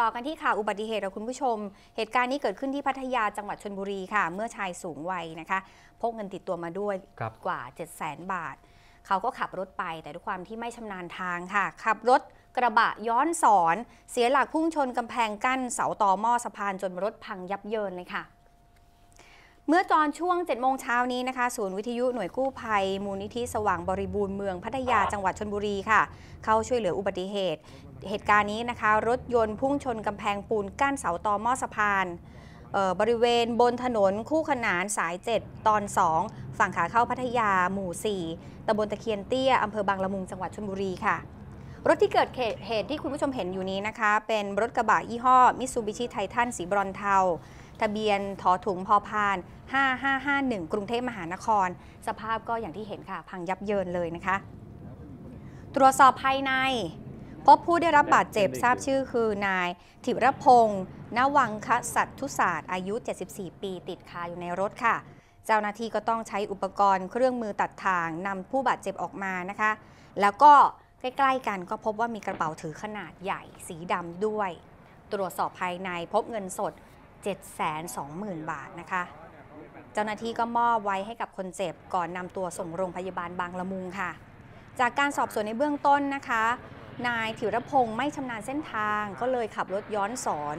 ต่อกันที่ข่าวอุบัติเหตุค่ะคุณผู้ชม เหตุการณ์นี้เกิดขึ้นที่พัทยาจังหวัดชนบุรีค่ะ เมื่อชายสูงวัยนะคะ พกเงินติดตัวมาด้วยครับกว่า 7 0 0 0 0 0 บาท เขาก็ขับรถไปแต่ด้วยความที่ไม่ชำนาญทางค่ะ ขับรถกระบะย้อนสอน เสียหลักพุ่งชนกำแพงกั้นเสาต่อหม้อสะพานจนรถพังยับเยินเลยค่ะ เมื่อตอนช่วง 7 โมงเช้านี้นะคะ ศูนย์วิทยุหน่วยกู้ภัย มูลนิธิสว่างบริบูรณ์เมืองพัทยาจังหวัดชนบุรีค่ะ เข้าช่วยเหลืออุบัติเหตุ เหตุการณ์นี้นะคะ รถยนต์พุ่งชนกำแพงปูนกั้นเสาตอหม้อสะพานเอ่อบริเวณบนถนนคู่ขนานสาย 7 ตอน 2 ฝั่งขาเข้าพัทยาหมู่ 4ตำบลตะเคียนเตี้ยอำเภอบางละมุงจังหวัดชลบุรีค่ะ รถที่เกิดเหตุที่คุณผู้ชมเห็นอยู่นี้นะคะ เป็นรถกระบะยี่ห้อมิ t ซูบิชิไททันสีบรอนเทา ทะเบียนถอถุงพอพาน 5551 กรุงเทพมหานคร สภาพก็อย่างที่เห็นค่ะ พังยับเยินเลยนะคะ ตรวจสอบภายใน พบผู้ได้รับบาดเจ็บทราบชื่อคือนายถิรพงศ์นวังคสัตทุศาสตร์อายุ 74 ปีติดคาอยู่ในรถค่ะเจ้าหน้าที่ก็ต้องใช้อุปกรณ์เครื่องมือตัดทางนำผู้บาดเจ็บออกมานะคะ แล้วก็ใกล้ๆกันก็พบว่ามีกระเป๋าถือขนาดใหญ่สีดำด้วย ตรวจสอบภายในพบเงินสด 720,000 บาทนะคะ เจ้าหน้าที่ก็มอบไว้ให้กับคนเจ็บก่อนนำตัวส่งโรงพยาบาลบางละมุงค่ะ จากการสอบสวนในเบื้องต้นนะคะ นายถิรพงศ์ไม่ชำนาญเส้นทางก็เลยขับรถย้อนสอน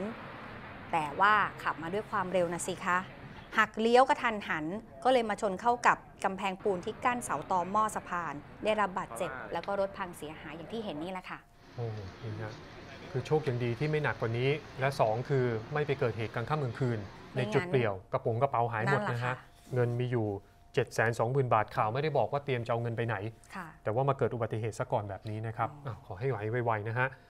แต่ว่าขับมาด้วยความเร็วนะสิคะหักเลี้ยวกระทันหันก็เลยมาชนเข้ากับกำแพงปูนที่กั้นเสาตอหม้อสะพาน ได้รับบาดเจ็บ แล้วก็รถพังเสียหายอย่างที่เห็นนี่แหละค่ะโอ้นี่นะ คือโชคยังดีที่ไม่หนักกว่านี้ และ 2 คือไม่ไปเกิดเหตุกลางค่ำกลางคืน ในไม่งั้นจุดเปลี่ยวกระโปรงกระเป๋าหายหมดนั่นแหละนะค่ะฮะเงินมีอยู่ 7 2 0 0 0 0 บาทข่าวไม่ได้บอกว่าเตรียมจะเอาเงินไปไหนค่ะแต่ว่ามาเกิดอุบัติเหตุซะก่อนแบบนี้นะครับอ๋ออะขอให้ไหวไวๆนะฮะ